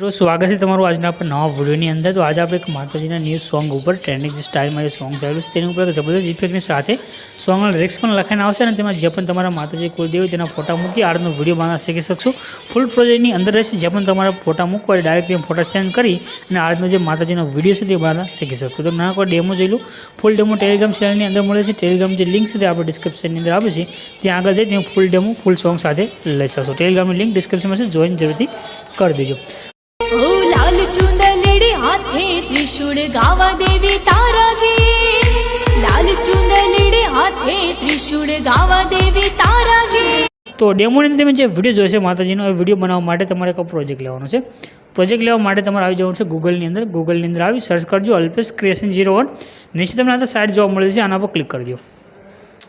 તો સ્વાગત છે તમારું આજના આપણે નવા વિડીયોની અંદર. તો આજે આપણે એક માતાજીના ન્યૂ સોંગ ઉપર ટ્રેન્ડિંગ જે સ્ટાઇલમાં જે સોંગ ચાલ્યું છે, તેની ઉપર એક જબરદસ્ત ઇફેક્ટની સાથે સોંગના લિરિક્સ પણ લખાઈને આવશે અને તેમાં જે પણ તમારા માતાજી કોઈ હોય તેના ફોટા મૂકી આર્ટનો વીડિયો બનાવવા શીખી શકશો. ફૂલ પ્રોજેક્ટની અંદર રહેશે જે પણ તમારા ફોટા મૂકવા હોય ડાયરેક્ટ તમે ફોટા સેન્ડ કરી અને આજનો જે માતાજીનો વીડિયો છે તે બનાવવા શીખી શકશો. તો નાના કોઈ ડેમો જોઈ લો. ફૂલ ડેમો ટેલિગ્રામ ચેનલની અંદર મળે છે. ટેલિગ્રામ જે લિંક છે તે આપણે ડિસ્ક્રિપ્શનની અંદર આપે છે. ત્યાં આગળ જઈ ત્યાં ફૂલ ડેમો ફૂલ સોંગ સાથે લઈ શકશો. ટેલિગ્રામની લિંક ડિસ્ક્રિપ્શનમાં છે. જોઈન જરૂરથી કરી દેજો. લાલ ચુંદલડી હાથે ત્રિશૂળ ગાવા દેવી તારા ગે લાલ ચુંદલડી હાથે ત્રિશૂળ ગાવા દેવી તારાજી. તો ડેમોની તમે જે વીડિયો જોશે માતાજીનો, એ વીડિયો બનાવવા માટે તમારે એક પ્રોજેક્ટ લેવાનો છે. પ્રોજેક્ટ લેવા માટે તમારે આવી જવાનું છે ગૂગલની અંદર. ગૂગલની અંદર આવી સર્ચ કરજો, અલ્પેશ ક્રિએશન જીરો વન નીચે તમને આ સાઇટ જોવા મળે છે, આના પર ક્લિક કરજો.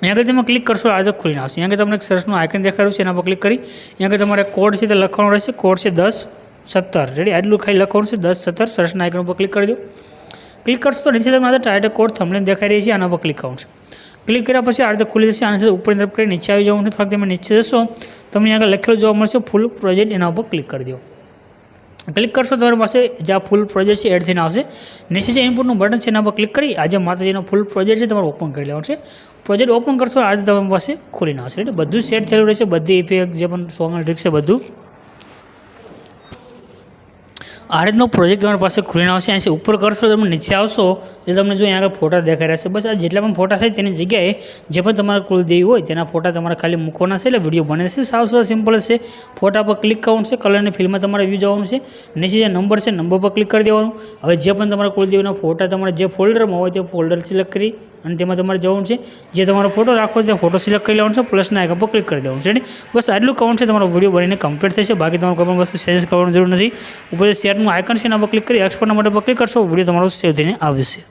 અહીંયા આગળ તમે ક્લિક કરશો, આ તો ખુલીને આવશે અહીંયા તમને એક સર્ચનું આઇકન દેખાડ્યું છે, એના પર ક્લિક કરી. અહીંયા તમારે કોડ છે તે લખવાનો રહેશે. કોડ છે દસ. સત્તર. રેડી આટલું ખાલી લખવાનું છે. દસ, સત્તર સર્ચના આઇકન ઉપર ક્લિક કરી દો. ક્લિક કરશો તો નીચે તમને ટાઇટલ કોડ થમલેન દેખાઈ રહી છે. આના પર ક્લિક કરવાનું ક્લિક કર્યા પછી આ રીતે ખુલી જશે. આના ઉપરની તરફ કરી નીચે આવી જવાનું થોડાક તમે નીચે જશો. તમને આગળ લખેલું જોવા મળશે. ફૂલ પ્રોજેક્ટ એના ઉપર ક્લિક કરી દો. ક્લિક કરશો તમારી પાસે જે આ ફૂલ પ્રોજેક્ટ છે એડ થઈને આવશે. નીચે જે ઇનપુટનું બટન છે એના પર ક્લિક કરી આજે માતાજીનો ફૂલ પ્રોજેક્ટ છે તમારે ઓપન કરી લેવાનું છે. પ્રોજેક્ટ ઓપન કરશો આ રીતે તમારી પાસે ખોલીને આવશે એટલે બધું સેટ થયેલું રહેશે. બધી ઇફેક્ટ જે પણ સોંગ ટ્રિક છે બધું આ રીતનો પ્રોજેક્ટ તમારી પાસે ખુલીને આવશે, અહીંથી ઉપર કરશો, તમે નીચે આવશો એટલે તમને જો અહીંયા આગળ ફોટા દેખાઈ રહેશે બસ આ જેટલા પણ ફોટા છે તેની જગ્યાએ જે પણ તમારા કુલદેવી હોય તેના ફોટા તમારે ખાલી મૂકવાના છે, એટલે વીડિયો બને છે, સાવ સાવ સિમ્પલ છે. ફોટા પર ક્લિક કરવાનું છે કલરની ફિલ્મમાં તમારે વ્યૂ જવાનું છે, નીચે જે નંબર છે નંબર પર ક્લિક કરી દેવાનું. હવે જે પણ તમારા કુલદેવીના ફોટા તમારે જે ફોલ્ડરમાં હોય તે ફોલ્ડર સિલેક્ટ કરી અને તેમાં તમારે જવાનું છે. જે તમારો ફોટો રાખવો તે ફોટો સિલેક્ટ કરી લેવાનો છે પ્લસના આઇકન પર ક્લિક કરી દેવાનું છે. બસ આટલું કાઉન્ટ છે, તમારો વીડિયો બનીને કમ્પ્લીટ થશે. બાકી તમારે કોઈ પણ વસ્તુ ચેન્જ કરવાની જરૂર નથી. ઉપર જે શેરનું આઇકન છે એના પર ક્લિક કરી એક્સપોર્ટના માટે પર ક્લિક કરશો વીડિયો તમારો સેવ થઈને આવશે.